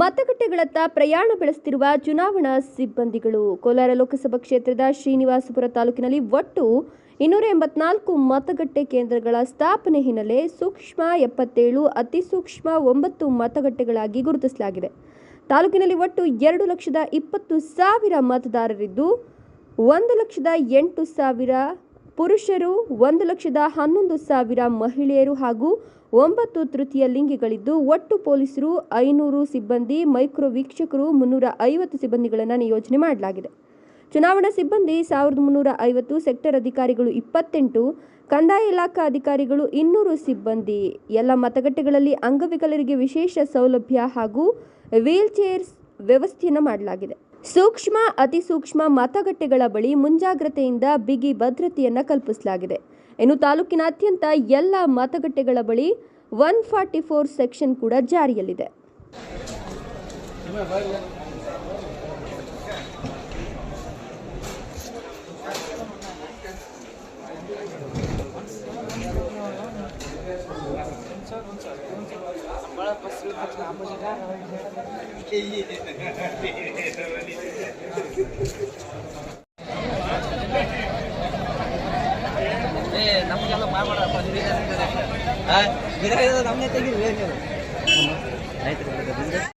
ಮತಗಟ್ಟೆಗಳತ್ತ ಪ್ರಯಾಣ ಬೆಳೆಸುತ್ತಿರುವ ಚುನಾವಣಾ ಸಿಬ್ಬಂದಿಗಳು. ಕೋಲಾರ ಲೋಕಸಭಾ ಕ್ಷೇತ್ರದ ಶ್ರೀನಿವಾಸಪುರ ತಾಲೂಕಿನಲ್ಲಿ ಒಟ್ಟು ಇನ್ನೂರ ಎಂಬತ್ನಾಲ್ಕು ಮತಗಟ್ಟೆ ಕೇಂದ್ರಗಳ ಸ್ಥಾಪನೆ ಹಿನ್ನೆಲೆ ಸೂಕ್ಷ್ಮ ಎಪ್ಪತ್ತೇಳು, ಅತಿ ಸೂಕ್ಷ್ಮ ಒಂಬತ್ತು ಮತಗಟ್ಟೆಗಳಾಗಿ ಗುರುತಿಸಲಾಗಿದೆ. ತಾಲೂಕಿನಲ್ಲಿ ಒಟ್ಟು ಎರಡು ಲಕ್ಷದ ಇಪ್ಪತ್ತು ಸಾವಿರ ಮತದಾರರಿದ್ದು, ಒಂದು ಲಕ್ಷದ ಎಂಟು ಸಾವಿರ ಪುರುಷರು ಒಂದು ಲಕ್ಷದ ಹನ್ನೊಂದು ಸಾವಿರ ಮಹಿಳೆಯರು ಹಾಗೂ ಒಂಬತ್ತು ತೃತೀಯ ಲಿಂಗಿಗಳಿದ್ದು, ಒಟ್ಟು ಪೊಲೀಸರು ಐನೂರು ಸಿಬ್ಬಂದಿ, ಮೈಕ್ರೋ ವೀಕ್ಷಕರು ಮುನ್ನೂರ ಐವತ್ತು ಸಿಬ್ಬಂದಿಗಳನ್ನು ನಿಯೋಜನೆ ಮಾಡಲಾಗಿದೆ. ಚುನಾವಣಾ ಸಿಬ್ಬಂದಿ ಸಾವಿರದ ಮುನ್ನೂರ ಐವತ್ತು, ಸೆಕ್ಟರ್ ಅಧಿಕಾರಿಗಳು ಇಪ್ಪತ್ತೆಂಟು, ಕಂದಾಯ ಇಲಾಖಾ ಅಧಿಕಾರಿಗಳು ಇನ್ನೂರು ಸಿಬ್ಬಂದಿ. ಎಲ್ಲ ಮತಗಟ್ಟೆಗಳಲ್ಲಿ ಅಂಗವಿಕಲರಿಗೆ ವಿಶೇಷ ಸೌಲಭ್ಯ ಹಾಗೂ ವೀಲ್ ಚೇರ್ಸ್ ವ್ಯವಸ್ಥೆಯನ್ನು ಮಾಡಲಾಗಿದೆ. ಸೂಕ್ಷ್ಮ, ಅತಿ ಸೂಕ್ಷ್ಮ ಮತಗಟ್ಟೆಗಳ ಬಳಿ ಮುಂಜಾಗ್ರತೆಯಿಂದ ಬಿಗಿ ಭದ್ರತೆಯನ್ನು ಕಲ್ಪಿಸಲಾಗಿದೆ. ಇನ್ನು ತಾಲೂಕಿನಾದ್ಯಂತ ಎಲ್ಲ ಮತಗಟ್ಟೆಗಳ ಬಳಿ ಒನ್ ಫಾರ್ಟಿ ಫೋರ್ ಸೆಕ್ಷನ್ ಕೂಡ ಜಾರಿಯಲ್ಲಿದೆ. ನಮಗೆಲ್ಲ ಮಾಡ್ಬೇಡಪ್ಪ ನಮ್ಮನ್ನೇ ತೆಗಿರಿ ನೀವು ರೈತರು